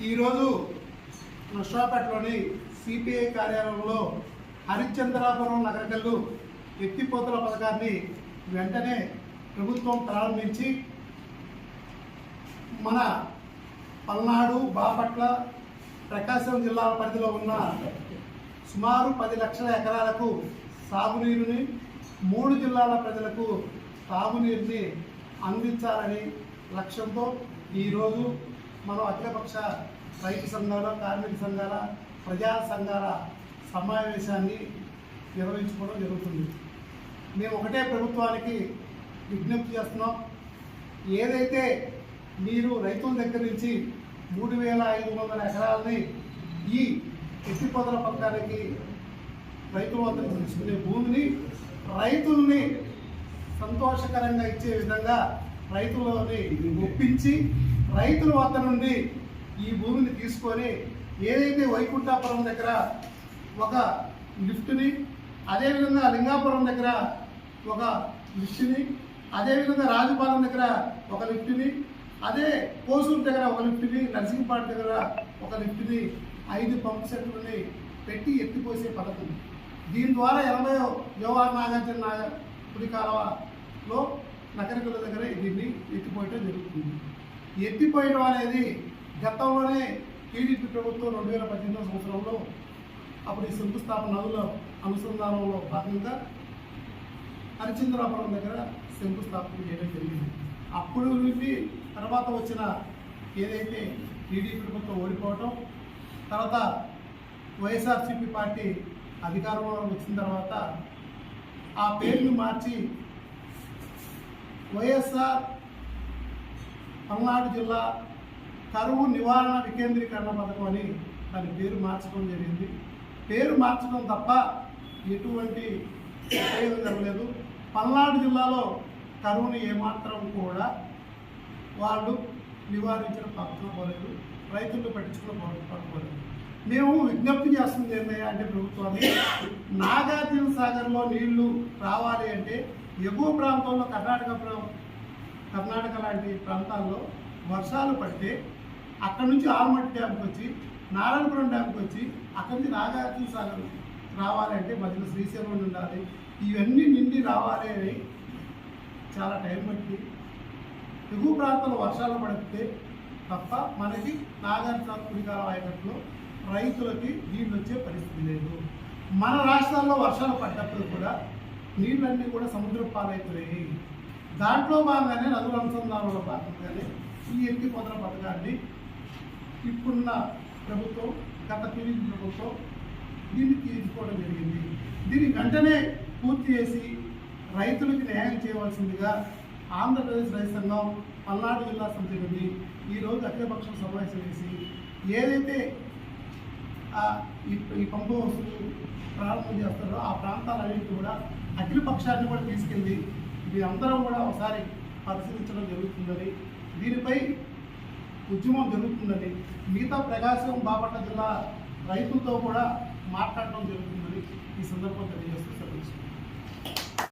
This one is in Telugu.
ఈరోజు నష్టాపేటలోని సిపిఐ కార్యాలయంలో హరిశ్చంద్రాపురం నగరకల్లు ఎత్తిపోతల పథకాన్ని వెంటనే ప్రభుత్వం ప్రారంభించి మన పల్నాడు బాపట్ల ప్రకాశం జిల్లాల పరిధిలో ఉన్న సుమారు పది లక్షల ఎకరాలకు సాగునీరుని మూడు జిల్లాల ప్రజలకు తాగునీరుని అందించాలని లక్ష్యంతో ఈరోజు మనం అఖిలపక్ష రైతు సంఘాల కార్మిక సంఘాల ప్రజా సంఘాల సమావేశాన్ని నిర్వహించుకోవడం జరుగుతుంది. మేము ఒకటే ప్రభుత్వానికి విజ్ఞప్తి చేస్తున్నాం. ఏదైతే మీరు రైతుల దగ్గర నుంచి మూడు వేల ఐదు వందల ఎకరాలని ఈ ఎత్తిపోతల పథకానికి రైతుల వద్ద తీసుకునే భూమిని రైతుల్ని సంతోషకరంగా ఇచ్చే విధంగా రైతులని ఒప్పించి రైతుల వద్ద నుండి ఈ భూమిని తీసుకొని ఏదైతే వైకుంఠాపురం దగ్గర ఒక లిఫ్ట్ని అదేవిధంగా లింగాపురం దగ్గర ఒక లిఫ్ట్ని అదేవిధంగా రాజుపాలెం దగ్గర ఒక లిఫ్ట్ని అదే కోసూరు దగ్గర ఒక లిఫ్ట్ని నరసింహపాటి దగ్గర ఒక లిఫ్ట్ని ఐదు పంపు సెట్లని పెట్టి ఎత్తిపోసే పథకం దీని ద్వారా ఎనభై జవహర్ నాగార్జున నాగ కుడి దగ్గర దీన్ని ఎత్తిపోయటం జరుగుతుంది. ఎత్తిపోయడం అనేది గతంలోనే టీడీపీ ప్రభుత్వం రెండు వేల పద్దెనిమిదో సంవత్సరంలో అప్పుడు ఈ శంకుస్థాపన నదుల అనుసంధానంలో భాగంగా హరిచంద్రాపురం దగ్గర శంకుస్థాపన చేయడం జరిగింది. అప్పుడు నుండి తర్వాత వచ్చిన ఏదైతే టీడీపీ ప్రభుత్వం ఓడిపోవటం తర్వాత వైఎస్ఆర్సీపీ పార్టీ అధికారంలో వచ్చిన తర్వాత ఆ పేర్లు మార్చి వైఎస్ఆర్ పల్నాడు జిల్లా కరువు నివారణ వికేంద్రీకరణ పథకం అని దాని పేరు మార్చడం జరిగింది. పేరు మార్చడం తప్ప ఎటువంటి ఉపయోగం జరగలేదు. పల్నాడు జిల్లాలో కరువుని ఏమాత్రం కూడా వాళ్ళు నివారించిన పోలేదు. రైతులు పట్టించుకున్న పట్టుకోలేదు మేము విజ్ఞప్తి చేస్తుంది ఏంటంటే అంటే ప్రభుత్వాన్ని నాగార్జున సాగర్లో నీళ్ళు రావాలి అంటే ఎగువ ప్రాంతంలో కర్ణాటక ప్రా- కర్ణాటక లాంటి ప్రాంతాల్లో వర్షాలు పడితే అక్కడి నుంచి ఆల్మట్టి డ్యాంకి వచ్చి నారాయణపురం డ్యాంకి వచ్చి అక్కడి నుంచి నాగార్జున సాగర్ రావాలంటే మధ్యలో శ్రీశైలం ఉండాలి. ఇవన్నీ నిండి రావాలి అని చాలా టైం పట్టింది. ఎగువ ప్రాంతంలో వర్షాలు పడితే తప్ప మనకి నాగార్జున కుడికాల ఆయకట్లో రైతులకి నీళ్ళు వచ్చే పరిస్థితి లేదు. మన రాష్ట్రాల్లో వర్షాలు పడ్డప్పుడు కూడా నీళ్ళన్నీ కూడా సముద్ర పాలైపోయాయి దాంట్లో భాగంగానే నదుల అనుసంధానంలో భాగంగానే ఈ ఎత్తి పొదల పథకాన్ని ఇప్పుడున్న ప్రభుత్వం గత టీడీపీ ప్రభుత్వం దీన్ని తీసుకోవడం జరిగింది. దీన్ని వెంటనే పూర్తి చేసి రైతులకు న్యాయం చేయవలసిందిగా ఆంధ్రప్రదేశ్ రైతు సంఘం పల్నాడు జిల్లా సమితి నుండి ఈరోజు అఖిలపక్షం సమావేశం వేసి ఏదైతే ఈ ఈ పంపు ప్రారంభం చేస్తారో ఆ ప్రాంతాలన్నింటినీ కూడా అఖిలపక్షాన్ని కూడా తీసుకెళ్ళి వీరందరం కూడా ఒకసారి పరిశీలించడం జరుగుతుందని దీనిపై ఉద్యమం జరుగుతుందని మిగతా ప్రకాశం బాపట్ల జిల్లా రైతులతో కూడా మాట్లాడడం జరుగుతుందని ఈ సందర్భంగా తెలియజేస్తున్నారు